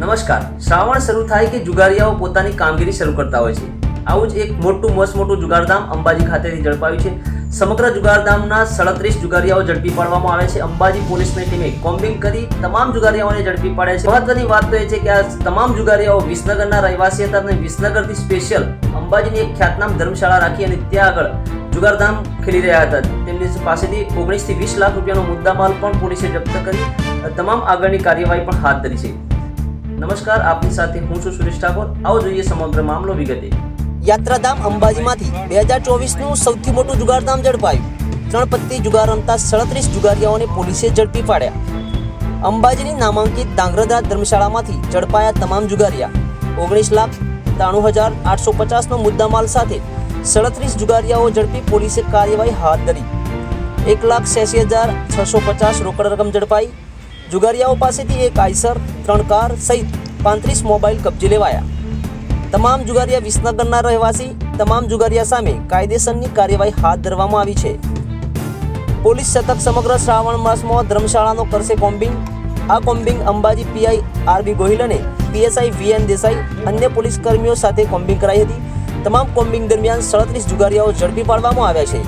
શ્રાવણ શરૂ થાય કે જુગારીયાઓ પોતાની કામગીરી શરૂ કરતા હોય છે. આવું જ એક મોટું મસ્ત મોટું જુગારધામ અંબાજી ખાતેથી ઝડપાયું છે. સમગ્ર જુગારધામના સડત્રીસ જુગારીયાઓ ઝડપી પાડવામાં આવે છે. અંબાજી પોલીસની ટીમે કોમ્બિંગ કરી તમામ જુગારીયાઓને ઝડપી પાડે છે. મહત્વની વાત તો એ છે કે આ તમામ જુગારીયાઓ વિસનગરના રહેવાસી હતા અને વિસનગરથી સ્પેશિયલ અંબાજીની એક ખ્યાતનામ ધર્મશાળા રાખી અને ત્યાં આગળ જુગારધામ ખેલી રહ્યા હતા. તેમની પાસેથી ઓગણીસથી વીસ લાખ રૂપિયાનો મુદ્દામાલ પણ પોલીસે જપ્ત કરી. તમામ આગળની કાર્યવાહી પણ હાથ ધરી છે. નમસ્કાર, આપની સાથે હું છું સુરેશ ઠાકોર. આવો જોઈએ સમગ્ર મામલો વિગતે. યાત્રાધામ અંબાજીમાંથી બે હજાર ચોવીસનું સૌથી મોટું જુગારધામ ઝડપાયું. ત્રણ પત્તી જુગાર રમતા સડત્રીસ જુગારીયાઓને પોલીસે ઝડપી પાડ્યા. અંબાજીની નામાંકિત ધાંગ્રધા ધર્મશાળામાંથી ઝડપાયા તમામ જુગારિયા. ઓગણીસ લાખ ત્રાણું હજાર આઠસો પચાસનો મુદ્દામાલ સાથે સડત્રીસ જુગારિયાઓ ઝડપી પોલીસે કાર્યવાહી હાથ ધરી. એક લાખ છ્યાસી હજાર છસો પચાસ રોકડ રકમ ઝડપાઈ. જુગારિયાઓ પાસેથી એક આઈસર, ત્રણ કાર સહિત પાંત્રીસ મોબાઈલ કબજે લેવાયા. તમામ જુગારિયા વિસનગરના રહેવાસી, તમામ જુગારિયા સામે કાયદેસરની કાર્યવાહી હાથ ધરવામાં આવી છે. પોલીસ સતત સમગ્ર શ્રાવણ માસમાં ધર્મશાળાનો કરશે કોમ્બિંગ. આ combing Ambaji PI RB Gohil અને પીએસઆઈ વીએન દેસાઈ, અન્ય પોલીસ કર્મીઓ સાથે કોમ્બિંગ કરાઈ હતી. તમામ કોમ્બિંગ દરમિયાન સડત્રીસ જુગારિયાઓ ઝડપી પાડવામાં આવ્યા છે.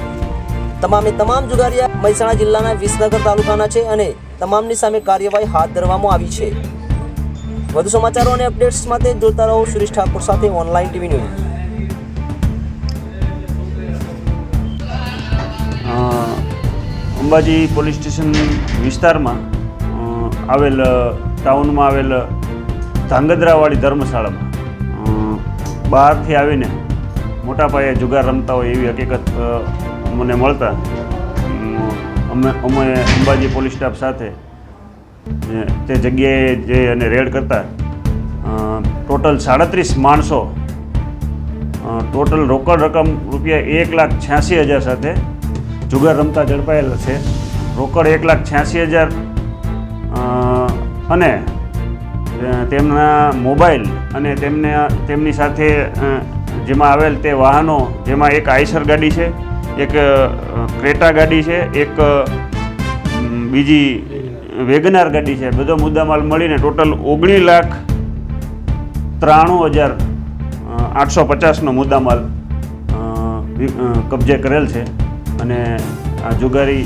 તમામે તમામ જુગારિયા મહેસાણા જિલ્લાના વિસનગર તાલુકાના છે અને તમામની સામે કાર્યવાહી હાથ ધરવામાં આવી છે. વધુ સમાચારો અને અપડેટ્સ માટે જોતા રહો સુરેશ ઠાકોર સાથે online TV news. Ambaji police station વિસ્તારમાં આવેલ ટાઉનમાં આવેલ ધાંગધ્રાવાળી ધર્મશાળામાં બહારથી આવીને મોટા પાયે જુગાર રમતા હોય એવી હકીકત મને મળતા. અમે અમે અંબાજી પોલીસ સ્ટાફ સાથે તે જગ્યાએ જે અને રેડ કરતા. ટોટલ સાડત્રીસ માણસો ટોટલ રોકડ રકમ રૂપિયા એક લાખ છ્યાસી હજાર સાથે જુગાર રમતા ઝડપાયેલા છે. રોકડ એક લાખ છ્યાસી હજાર અને તેમના મોબાઈલ અને તેમને, તેમની સાથે જેમાં આવેલ તે વાહનો, જેમાં એક આઈસર ગાડી છે. એક ક્રેટા ગાડી છે, એક બીજી વેગનાર ગાડી છે. બધો મુદ્દામાલ મળીને ટોટલ ઓગણીસ લાખ ત્રાણું હજાર આઠસો પચાસનો મુદ્દામાલ કબજે કરેલ છે. અને આ જુગારી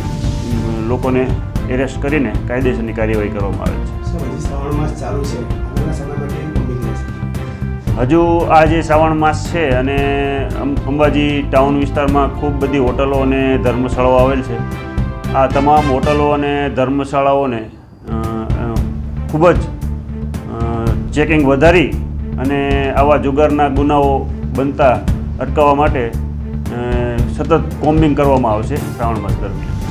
લોકોને એરેસ્ટ કરીને કાયદેસરની કાર્યવાહી કરવામાં આવે છે. ચાલુ છે. હજુ આ જે શ્રાવણ માસ છે અને અંબાજી ટાઉન વિસ્તારમાં ખૂબ બધી હોટલો અને ધર્મશાળાઓ આવેલ છે. આ તમામ હોટલો અને ધર્મશાળાઓને ખૂબ જ ચેકિંગ વધારી અને આવા જુગારના ગુનાઓ બનતા અટકાવવા માટે સતત કોમ્બિંગ કરવામાં આવશે શ્રાવણ માસ દરમિયાન.